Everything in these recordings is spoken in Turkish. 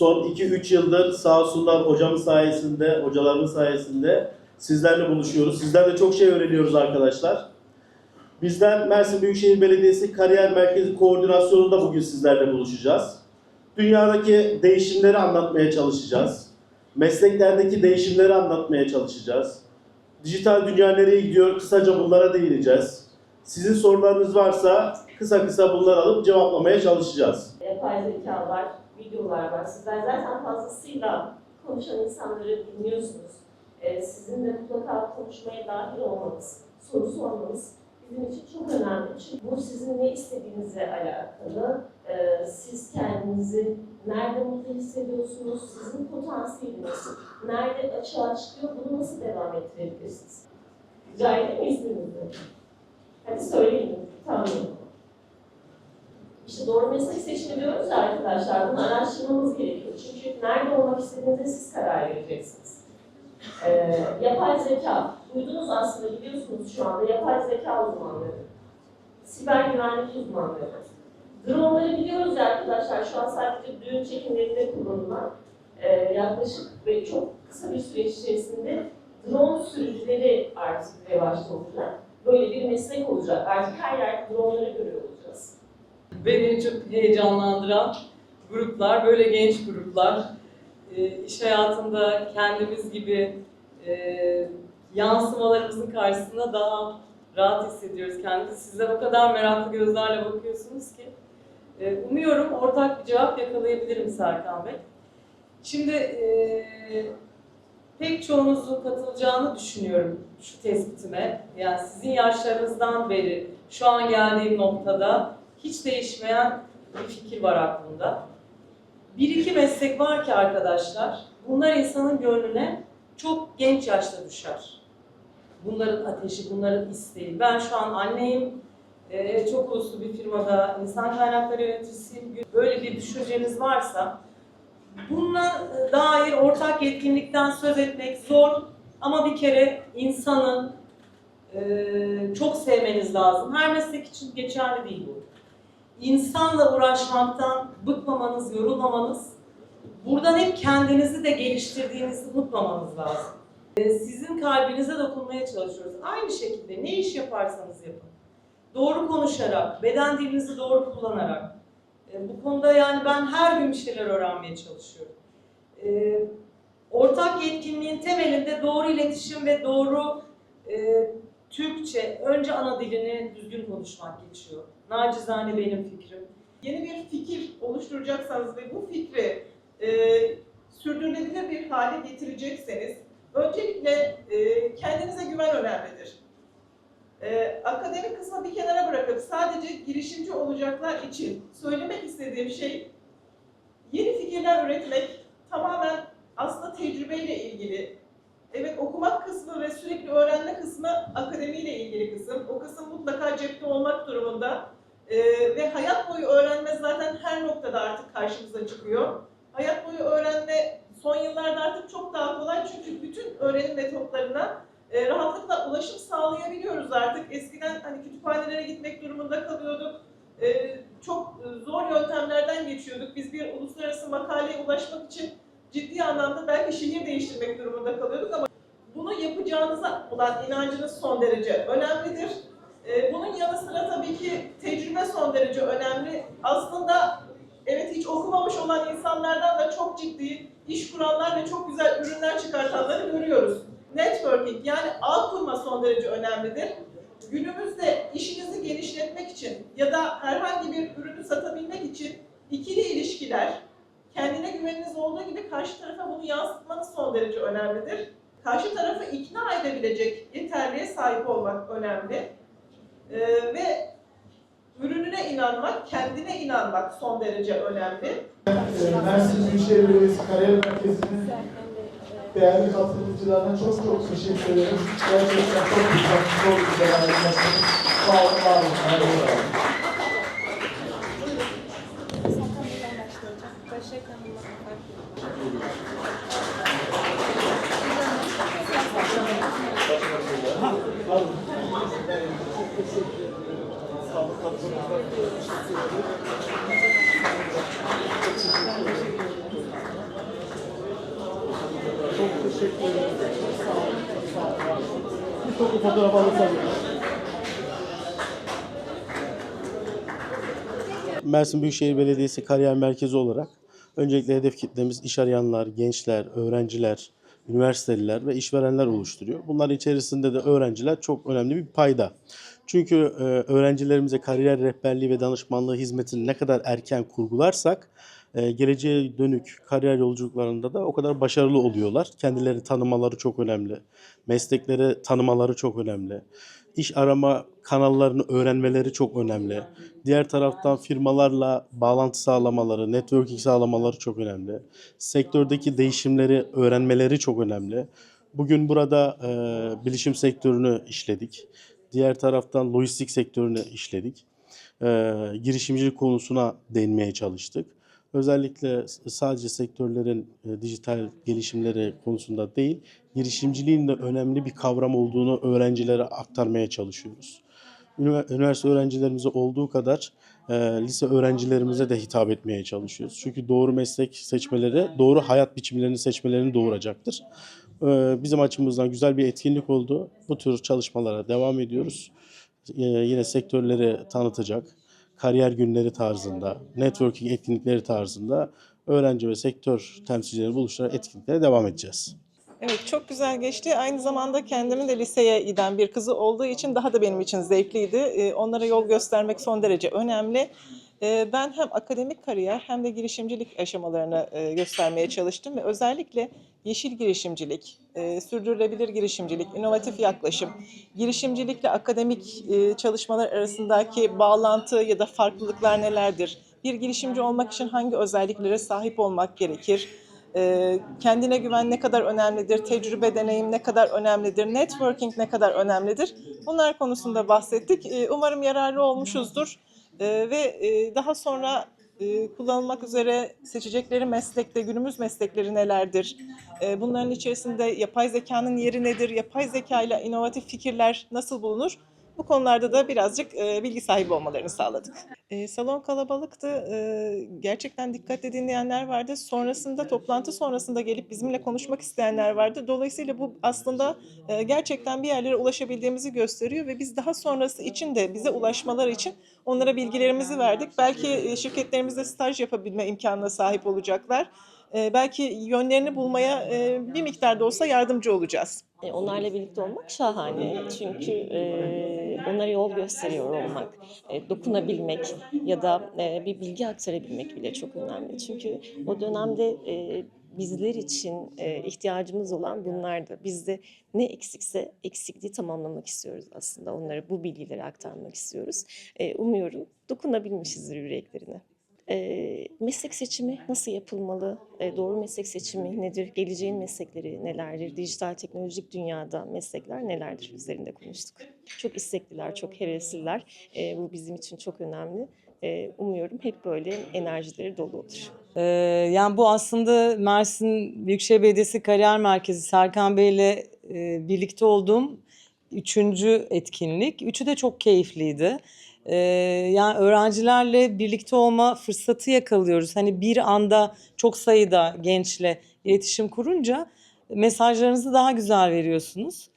son 2-3 yıldır sağ olsunlar hocamız sayesinde, hocalarımız sayesinde sizlerle buluşuyoruz. Sizden de çok şey öğreniyoruz arkadaşlar. Bizden Mersin Büyükşehir Belediyesi Kariyer Merkezi Koordinasyonu'nda bugün sizlerle buluşacağız. Dünyadaki değişimleri anlatmaya çalışacağız. Mesleklerdeki değişimleri anlatmaya çalışacağız. Dijital dünya nereye gidiyor? Kısaca bunlara değineceğiz. Sizin sorularınız varsa kısa kısa bunları alıp cevaplamaya çalışacağız. yapay zeka var, videolar var. Sizler zaten fazlasıyla konuşan insanları dinliyorsunuz. Ee, sizin de mutlaka konuşmaya dahil olmanız, soru sormanız bizim için çok önemli. Çünkü bu sizin ne istediğinizle alakalı. Ee, siz kendinizi nerede mutlu hissediyorsunuz, sizin potansiyeliniz nerede açığa çıkıyor, bunu nasıl devam ettirebilirsiniz? Rica edeyim mi isminizi? Hadi söyleyin, tamam. İşte doğru meslek seçimi diyoruz ya arkadaşlar, bunu araştırmamız gerekiyor. Çünkü nerede olmak istediğinize siz karar vereceksiniz. Ee, yapay zeka, duydunuz aslında biliyorsunuz şu anda yapay zeka uzmanları, siber güvenlik uzmanları. Dronları biliyoruz ya arkadaşlar, şu an sadece düğün çekimlerinde kullanılan e, yaklaşık ve çok kısa bir süreç içerisinde drone sürücüleri artık revaçta olacak. Böyle bir meslek olacak. Artık her yerde dronları görüyor olacağız. Beni çok heyecanlandıran gruplar, böyle genç gruplar, e, iş hayatında kendimiz gibi e, yansımalarımızın karşısında daha rahat hissediyoruz kendimizi. Sizler o kadar meraklı gözlerle bakıyorsunuz ki. E, umuyorum ortak bir cevap yakalayabilirim Serkan Bey. Şimdi e, pek çoğunuzun katılacağını düşünüyorum şu tespitime. Yani sizin yaşlarınızdan beri şu an geldiğim noktada hiç değişmeyen bir fikir var aklımda. Bir iki meslek var ki arkadaşlar, bunlar insanın gönlüne çok genç yaşta düşer. Bunların ateşi, bunların isteği. Ben şu an anneyim, eee, çok uluslu bir firmada insan kaynakları yöneticisiyim. Böyle bir düşünceniz varsa, bununla dair ortak yetkinlikten söz etmek zor ama bir kere insanın eee, çok sevmeniz lazım. Her meslek için geçerli değil bu insanla uğraşmaktan bıkmamanız, yorulmamanız, buradan hep kendinizi de geliştirdiğinizi unutmamanız lazım. Ee, Sizin kalbinize dokunmaya çalışıyoruz. Aynı şekilde ne iş yaparsanız yapın. Doğru konuşarak, beden dilinizi doğru kullanarak. Ee, Bu konuda yani ben her gün bir şeyler öğrenmeye çalışıyorum. Ee, Ortak yetkinliğin temelinde doğru iletişim ve doğru e, Türkçe, önce ana dilini düzgün konuşmak geçiyor. Nacizane benim fikrim. yeni bir fikir oluşturacaksanız ve bu fikri e, sürdürülebilir bir hale getirecekseniz öncelikle e, kendinize güven önemlidir. E, akademik kısmı bir kenara bırakıp sadece girişimci olacaklar için söylemek istediğim şey yeni fikirler üretmek tamamen aslında tecrübeyle ilgili. Evet okumak kısmı ve sürekli öğrenme kısmı akademiyle ilgili kısım. O kısım mutlaka cepte olmak durumunda. Ee, ve hayat boyu öğrenme zaten her noktada artık karşımıza çıkıyor. Hayat boyu öğrenme son yıllarda artık çok daha kolay çünkü bütün öğrenim metotlarına e, rahatlıkla ulaşım sağlayabiliyoruz artık. Eskiden hani kütüphanelere gitmek durumunda kalıyorduk. E, çok e, zor yöntemlerden geçiyorduk. Biz bir uluslararası makaleye ulaşmak için ciddi anlamda belki şehir değiştirmek durumunda kalıyorduk ama bunu yapacağınıza olan inancınız son derece önemlidir. Ee, Bunun yanı sıra tabii ki tecrübe son derece önemli. Aslında evet hiç okumamış olan insanlardan da çok ciddi iş kuranlar ve çok güzel ürünler çıkartanları görüyoruz. Networking yani ağ kurma son derece önemlidir. Günümüzde işinizi genişletmek için ya da herhangi bir ürünü satabilmek için ikili ilişkiler, kendine güveniniz olduğu gibi karşı tarafa bunu yansıtmanız son derece önemlidir. Karşı tarafı ikna edebilecek yeterliğe sahip olmak önemli. Ee, ve ürününe inanmak, kendine inanmak son derece önemli. Ee, Mersin Büyükşehir Belediyesi Kariyer Merkezi'nin değerli katılımcılarına çok çok teşekkür ederim. Gerçekten çok güzel, çok güzel anlatmışsınız. Sağ olun, var olun. Hayırlı Mersin Büyükşehir Belediyesi Kariyer Merkezi olarak öncelikle hedef kitlemiz iş arayanlar, gençler, öğrenciler, üniversiteliler ve işverenler oluşturuyor. Bunların içerisinde de öğrenciler çok önemli bir payda. Çünkü e, öğrencilerimize kariyer rehberliği ve danışmanlığı hizmetini ne kadar erken kurgularsak e, geleceğe dönük kariyer yolculuklarında da o kadar başarılı oluyorlar. Kendileri tanımaları çok önemli. Meslekleri tanımaları çok önemli. İş arama kanallarını öğrenmeleri çok önemli. Diğer taraftan firmalarla bağlantı sağlamaları, networking sağlamaları çok önemli. Sektördeki değişimleri öğrenmeleri çok önemli. Bugün burada e, bilişim sektörünü işledik. Diğer taraftan lojistik sektörünü işledik. E, girişimcilik konusuna değinmeye çalıştık. Özellikle sadece sektörlerin e, dijital gelişimleri konusunda değil, girişimciliğin de önemli bir kavram olduğunu öğrencilere aktarmaya çalışıyoruz. Ünivers- Üniversite öğrencilerimize olduğu kadar e, lise öğrencilerimize de hitap etmeye çalışıyoruz. Çünkü doğru meslek seçmeleri, doğru hayat biçimlerini seçmelerini doğuracaktır. E, bizim açımızdan güzel bir etkinlik oldu. Bu tür çalışmalara devam ediyoruz. E, yine sektörleri tanıtacak, kariyer günleri tarzında, networking etkinlikleri tarzında öğrenci ve sektör temsilcileri buluşturarak etkinliklere devam edeceğiz. Evet çok güzel geçti. Aynı zamanda kendimin de liseye giden bir kızı olduğu için daha da benim için zevkliydi. Ee, Onlara yol göstermek son derece önemli. Ben hem akademik kariyer hem de girişimcilik aşamalarını göstermeye çalıştım ve özellikle yeşil girişimcilik, sürdürülebilir girişimcilik, inovatif yaklaşım, girişimcilikle akademik çalışmalar arasındaki bağlantı ya da farklılıklar nelerdir? Bir girişimci olmak için hangi özelliklere sahip olmak gerekir? Kendine güven ne kadar önemlidir, tecrübe, deneyim ne kadar önemlidir, networking ne kadar önemlidir. Bunlar konusunda bahsettik. Umarım yararlı olmuşuzdur. Ee, ve e, daha sonra e, kullanılmak üzere seçecekleri meslekte günümüz meslekleri nelerdir? Ee, bunların içerisinde yapay zekanın yeri nedir? Yapay zeka ile inovatif fikirler nasıl bulunur? Bu konularda da birazcık e, bilgi sahibi olmalarını sağladık. E, salon kalabalıktı. E, gerçekten dikkatle dinleyenler vardı. Sonrasında, toplantı sonrasında gelip bizimle konuşmak isteyenler vardı. Dolayısıyla bu aslında e, gerçekten bir yerlere ulaşabildiğimizi gösteriyor ve biz daha sonrası için de bize ulaşmaları için onlara bilgilerimizi verdik. Belki şirketlerimizde staj yapabilme imkanına sahip olacaklar. E, belki yönlerini bulmaya e, bir miktar da olsa yardımcı olacağız. E, Onlarla birlikte olmak şahane. Çünkü e, onlara yol gösteriyor olmak, e, dokunabilmek ya da e, bir bilgi aktarabilmek bile çok önemli. Çünkü o dönemde e, bizler için ihtiyacımız olan bunlardı. Bizde ne eksikse eksikliği tamamlamak istiyoruz aslında. Onlara bu bilgileri aktarmak istiyoruz. Umuyorum dokunabilmişizdir yüreklerine. Meslek seçimi nasıl yapılmalı? Doğru meslek seçimi nedir? Geleceğin meslekleri nelerdir? Dijital teknolojik dünyada meslekler nelerdir? Üzerinde konuştuk. Çok istekliler, çok hevesliler. E, bu bizim için çok önemli. E, umuyorum hep böyle enerjileri dolu olur. Ee, yani bu aslında Mersin Büyükşehir Belediyesi Kariyer Merkezi Serkan Bey ile e, birlikte olduğum üçüncü etkinlik. Üçü de çok keyifliydi. Ee, yani öğrencilerle birlikte olma fırsatı yakalıyoruz. Hani bir anda çok sayıda gençle iletişim kurunca mesajlarınızı daha güzel veriyorsunuz.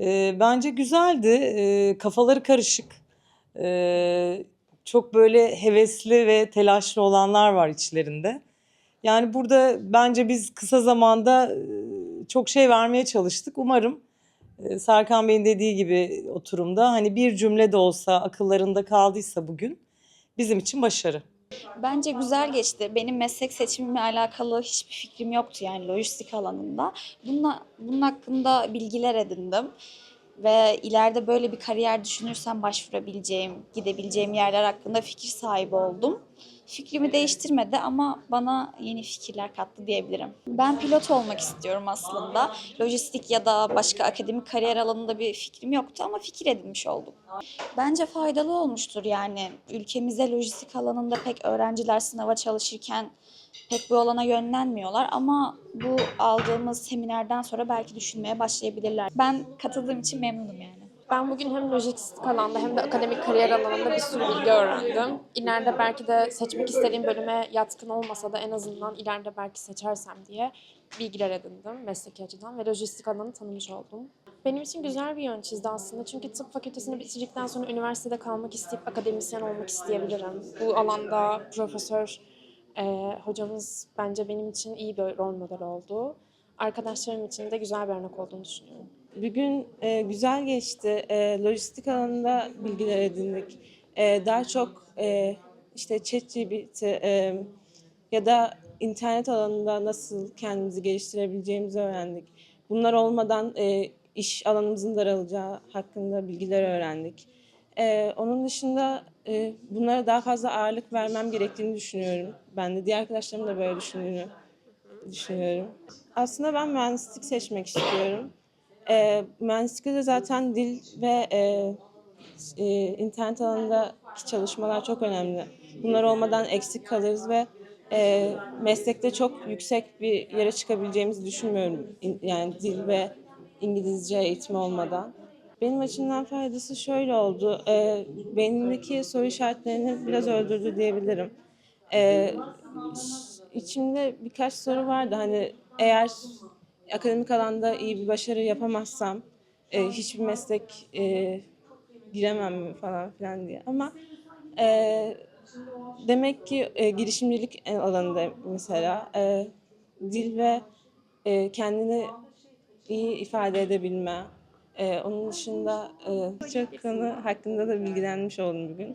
Ee, bence güzeldi. Ee, kafaları karışık. Ee, çok böyle hevesli ve telaşlı olanlar var içlerinde. Yani burada bence biz kısa zamanda e, çok şey vermeye çalıştık. Umarım e, Serkan Bey'in dediği gibi oturumda hani bir cümle de olsa akıllarında kaldıysa bugün bizim için başarı. Bence güzel geçti. Benim meslek seçimimle alakalı hiçbir fikrim yoktu yani lojistik alanında. Bununla, bunun hakkında bilgiler edindim. Ve ileride böyle bir kariyer düşünürsem başvurabileceğim, gidebileceğim yerler hakkında fikir sahibi oldum. Fikrimi değiştirmedi ama bana yeni fikirler kattı diyebilirim. Ben pilot olmak istiyorum aslında. Lojistik ya da başka akademik kariyer alanında bir fikrim yoktu ama fikir edinmiş oldum. Bence faydalı olmuştur yani. Ülkemize lojistik alanında pek öğrenciler sınava çalışırken pek bu alana yönlenmiyorlar ama bu aldığımız seminerden sonra belki düşünmeye başlayabilirler. Ben katıldığım için memnunum yani. Ben bugün hem lojistik alanda hem de akademik kariyer alanında bir sürü bilgi öğrendim. İleride belki de seçmek istediğim bölüme yatkın olmasa da en azından ileride belki seçersem diye bilgiler edindim mesleki açıdan ve lojistik alanını tanımış oldum. Benim için güzel bir yön çizdi aslında çünkü tıp fakültesini bitirdikten sonra üniversitede kalmak isteyip akademisyen olmak isteyebilirim. Bu alanda profesör e, hocamız bence benim için iyi bir rol model oldu. Arkadaşlarım için de güzel bir örnek olduğunu düşünüyorum. Bir gün e, güzel geçti. E, lojistik alanında bilgiler edindik. E, daha çok e, işte ChatGPT e, ya da internet alanında nasıl kendimizi geliştirebileceğimizi öğrendik. Bunlar olmadan e, iş alanımızın daralacağı hakkında bilgiler öğrendik. E, onun dışında e, bunlara daha fazla ağırlık vermem gerektiğini düşünüyorum. Ben de diğer arkadaşlarım da böyle düşündüğünü düşünüyorum. Aslında ben mühendislik seçmek istiyorum. E, mühendislikte zaten dil ve e, e, internet alanındaki çalışmalar çok önemli. Bunlar olmadan eksik kalırız ve e, meslekte çok yüksek bir yere çıkabileceğimizi düşünmüyorum. Yani dil ve İngilizce eğitimi olmadan. Benim açımdan faydası şöyle oldu. E, beynimdeki soru işaretlerini biraz öldürdü diyebilirim. E, içimde birkaç soru vardı. Hani eğer akademik alanda iyi bir başarı yapamazsam e, hiçbir meslek e, giremem mi falan filan diye. Ama e, demek ki e, girişimcilik alanında mesela e, dil ve e, kendini iyi ifade edebilme, e, onun dışında e, çok konu hakkında da bilgilenmiş oldum bugün.